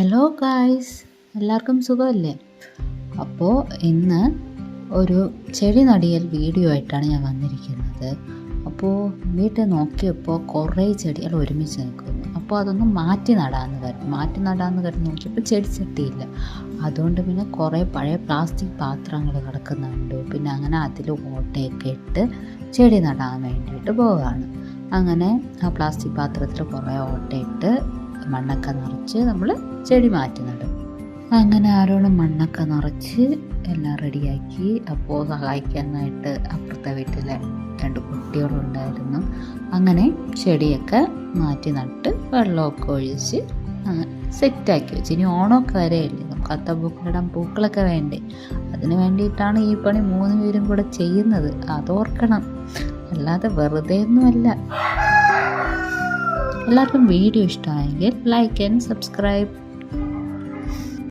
Hello guys എല്ലാവർക്കും സുഖമല്ലേ? അപ്പോൾ ഇന്ന് ഒരു ചെടി നടിയൽ വീഡിയോ ആയിട്ടാണ് ഞാൻ വന്നിരിക്കുന്നത്. അപ്പോൾ വീട്ടിൽ നോക്കിയപ്പോൾ കുറേ ചെടികൾ ഒരുമിച്ച് നിൽക്കുന്നു. അപ്പോൾ അതൊന്ന് മാറ്റി നടാമെന്ന് കരുതി മാറ്റി നടാമെന്ന് കരുതി നോക്കിയപ്പോൾ ചെടി ചട്ടിയില്ല. അതുകൊണ്ട് പിന്നെ കുറേ പഴയ പ്ലാസ്റ്റിക് പാത്രങ്ങൾ കിടക്കുന്നുണ്ട്. പിന്നെ അങ്ങനെ അതിൽ ഓട്ടയൊക്കെ ഇട്ട് ചെടി നടാൻ വേണ്ടിയിട്ട് പോവുകയാണ് അങ്ങനെ ആ പ്ലാസ്റ്റിക് പാത്രത്തിൽ കുറേ ഓട്ടയിട്ട് മണ്ണൊക്കെ നിറച്ച് നമ്മൾ ചെടി മാറ്റി അങ്ങനെ ആരോടും മണ്ണൊക്കെ നിറച്ച് എല്ലാം റെഡിയാക്കി അപ്പോൾ സഹായിക്കാനായിട്ട് അപ്പുറത്തെ വീട്ടിലെ രണ്ട് കുട്ടികളുണ്ടായിരുന്നു. അങ്ങനെ ചെടിയൊക്കെ മാറ്റി നട്ട് വെള്ളമൊക്കെ ഒഴിച്ച് സെറ്റാക്കി വെച്ച്. ഇനി ഓണമൊക്കെ വരെയല്ലേ? നമുക്ക് അത്തപ്പൂക്കളിടാൻ പൂക്കളൊക്കെ വേണ്ടേ? അതിന് വേണ്ടിയിട്ടാണ് ഈ പണി മൂന്ന് പേരും കൂടെ ചെയ്യുന്നത്. അതോർക്കണം. അല്ലാതെ വെറുതെ ഒന്നുമല്ല എല്ലാവർക്കും വീഡിയോ ഇഷ്ടമായെങ്കിൽ ലൈക്ക് ആൻഡ് സബ്സ്ക്രൈബ്